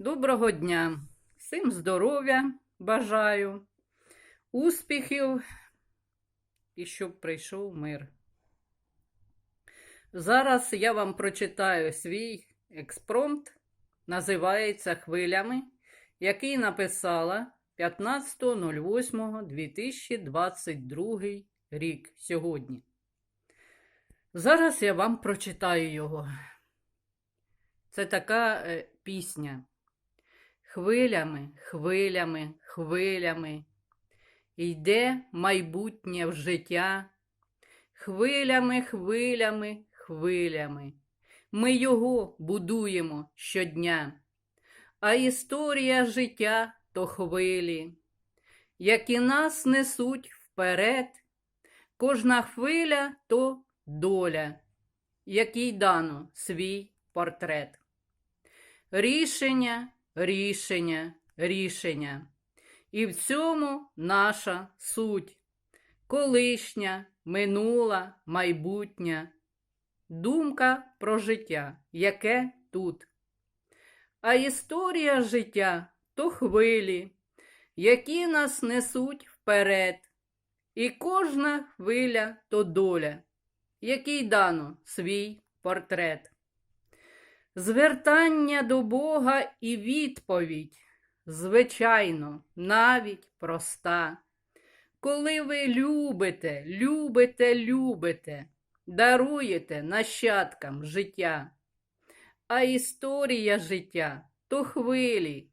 Доброго дня! Всім здоров'я бажаю, успіхів і щоб прийшов мир. Зараз я вам прочитаю свій експромт, називається Хвилями, який написала 15.08.2022 рік сьогодні. Зараз я вам прочитаю його. Це така е, пісня. Хвилями, хвилями, хвилями. Йде майбутнє в життя. Хвилями, хвилями, хвилями. Ми його будуємо щодня. А історія життя то хвилі, які нас несуть вперед. Кожна хвиля то доля, якій дано свій портрет. Рішення, рішення, рішення. І в цьому наша суть. Колишня, минула, майбутня. Думка про життя, яке тут. А історія життя то хвилі, які нас несуть вперед. І кожна хвиля то доля, який дано свій портрет. Звертання до Бога і відповідь, звичайно, навіть проста. Коли ви любите, любите, любите, даруєте нащадкам життя, а історія життя то хвилі,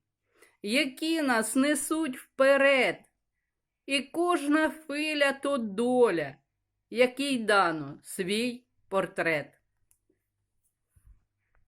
які нас несуть вперед, і кожна хвиля то доля, який дано свій портрет.